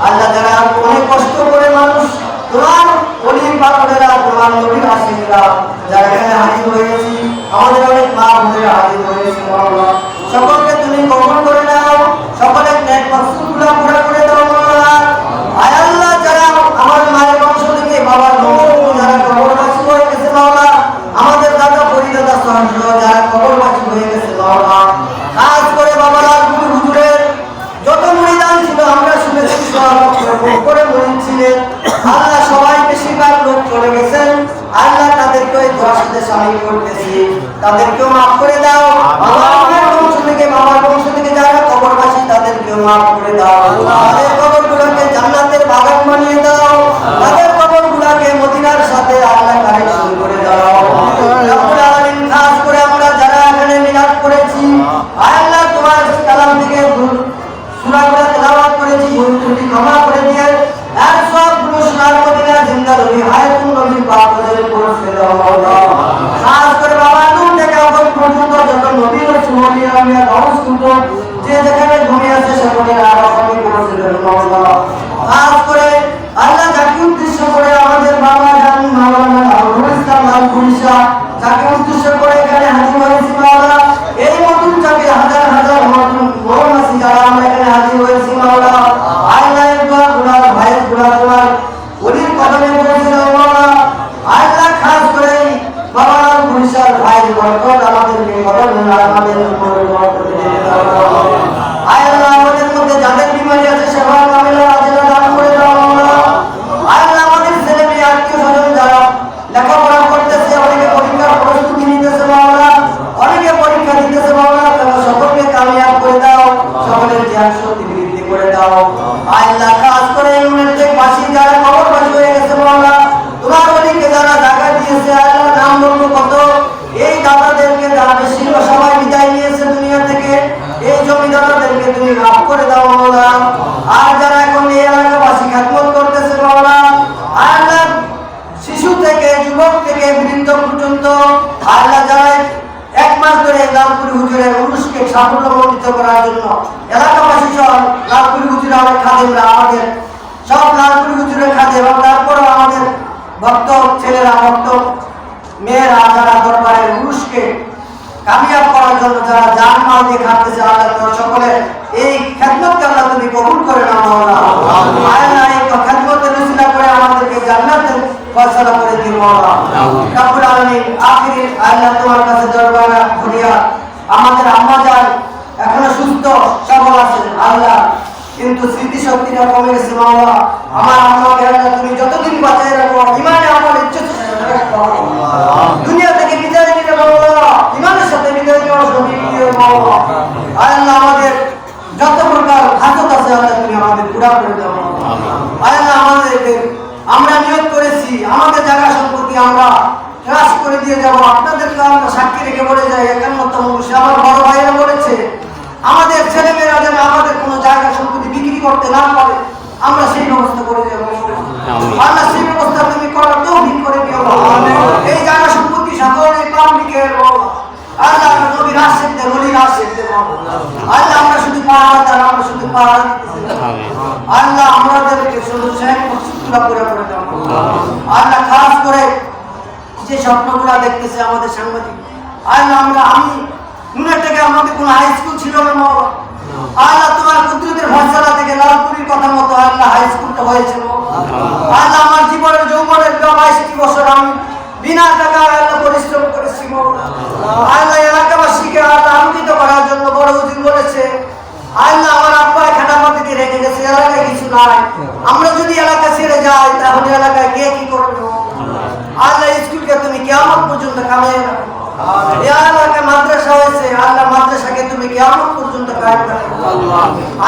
আল্লাহ যারা অনেক কষ্ট করে মানুষ তোমার অলি পাকুড়েরা তোমার নবীর হাজির হয়েছি আমাদের অনেক মা বোনেরা হাজির হয়েছে সকলকে তুমি কবুল সাথে সামিল করতেছি তাদেরকেও মাফ করে দাও। আমার বংশ থেকে, বাবার বংশ থেকে যারা কবরবাসী, তাদেরকেও মাফ করে দাও। তাদের কবরগুলোকে জান্নাতের বাগান বানিয়ে দাও। তাদের কবরগুলোকে মদিনার সাথে আল্লাহ কানেকশন করে আমাদের তুমি মাফ করে দাও মাওলা আর যারা এখন এই এলাকাবাসী খাতমত করতেছে মাওলা আল্লাহ শিশু থেকে, যুবক থেকে, বৃদ্ধ পর্যন্ত আল্লাহ যারা এক মাস ধরে লাভপুরি হুজুরের সাফল্য সাফল্যমণ্ডিত করার জন্য এলাকাবাসী সব লাভপুরি হুজুরা অনেক খাদেমরা, আমাদের সব লাভপুরি হুজুরের খাদে এবং তারপরেও আমাদের ভক্ত ছেলেরা ভক্ত মেয়েরা যারা দরবারের উরুষকে কামিয়াব করার জন্য যারা জান মাল দিয়ে খাটতেছে সকলে এই খেদমতকে আল্লাহ তুমি কবুল করে নাও মাওলা আল্লাহ। এই খেদমতের রচনা করে আমাদেরকে জান্নাতের ফয়সালা করে দিও মাওলা রব্বুল আমি আখিরি আল্লাহ তোমার কাছে দরবারা ঘুরিয়া আমাদের আম্মা যান এখনও সুস্থ সবল আছে আল্লাহ। কিন্তু স্মৃতি শক্তিটা কমে গেছে মাওলা আমার আম্মাকে আল্লাহ তুমি যতদিন বাঁচাই রাখো ইমানে আমার ইচ্ছা দুনিয়া থেকে বিদায় নিতে মাওলা ইমানের সাথে বিদায় নেওয়ার সঠিক দিও মাওলা আল্লাহ আমাদের যত প্রকার ঘাতক আছে আল্লাহ তুমি আমাদের পুরা করে দাও আল্লাহ আমাদেরকে আমরা নিয়োগ করেছি আমাদের জায়গা সম্পত্তি আমরা ক্রাশ করে দিয়ে যাব আপনাদেরকে আমরা সাক্ষী রেখে বলে যাই একান্নতম বসে আমার বড় ভাইয়েরা বলেছে আমাদের ছেলে মেয়েরা যেন আমাদের কোনো জায়গা সম্পত্তি বিক্রি করতে না পারে আমরা সেই ব্যবস্থা করে দেবো। আল্লাহ সেই ব্যবস্থা তুমি করার তৌফিক করে দিও। এই জায়গা সম্পত্তি সকলের পাবলিকের আল্লাহ নবী রাশেদ দে নবী রাশেদ দে আল্লাহ আমরা শুধু পাহাড় আমরা শুধু পাহাড় আল্লাহ আমাদেরকে শুধু শেখ করে করে আল্লাহ খাস করে যে স্বপ্নগুলো দেখতেছে আমাদের সাংবাদিক আল্লাহ আমরা, আমি থেকে আমাদের হাই স্কুল ছিল না। আল্লাহ তোমার কুদরতের থেকে কথা মতো আল্লাহ হাই স্কুলটা হয়েছে মাওলা। আল্লাহ আমার জীবনের যৌবনের বাইশটি বছর আমি বিনা টাকা আল্লাহ পরিশ্রম করেছি। আল্লাহ এলাকাবাসীকে আল্লাহ আনন্দিত করার জন্য বড় হুজুর বলেছে আল্লাহ আমার আব্বা এখানে আমাদেরকে রেখে গেছে এলাকায় কিছু নাই আমরা যদি এলাকা ছেড়ে তাহলে এলাকায় কে কি করবে? আল্লাহ স্কুলকে তুমি কেমন পর্যন্ত কামিয়ে রাখো এই এলাকায় মাদ্রাসা হয়েছে আল্লাহ মাদ্রাসাকে তুমি কেমন পর্যন্ত কায়েম রাখো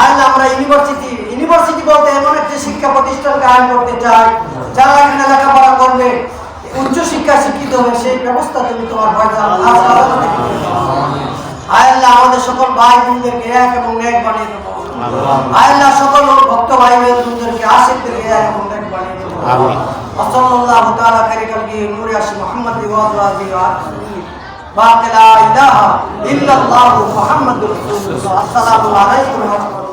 আল্লাহ আমরা ইউনিভার্সিটি ইউনিভার্সিটি বলতে এমন একটি শিক্ষা প্রতিষ্ঠান কায়েম করতে চাই যারা এখানে লেখাপড়া করবে উচ্চ শিক্ষা শিক্ষিত হবে সেই ব্যবস্থা তুমি তোমার আমাদের সকল ভাই বোনদেরকে এক এবং এক বানিয়ে দেবো। আল্লাহ। সকল ভক্ত ভাই বোনদেরকে আসে وصلى الله تعالى خير خلقه نور عرش محمد وازواجه وآله باقي لا إله إلا الله محمد رسول الله. السلام عليكم ورحمة الله.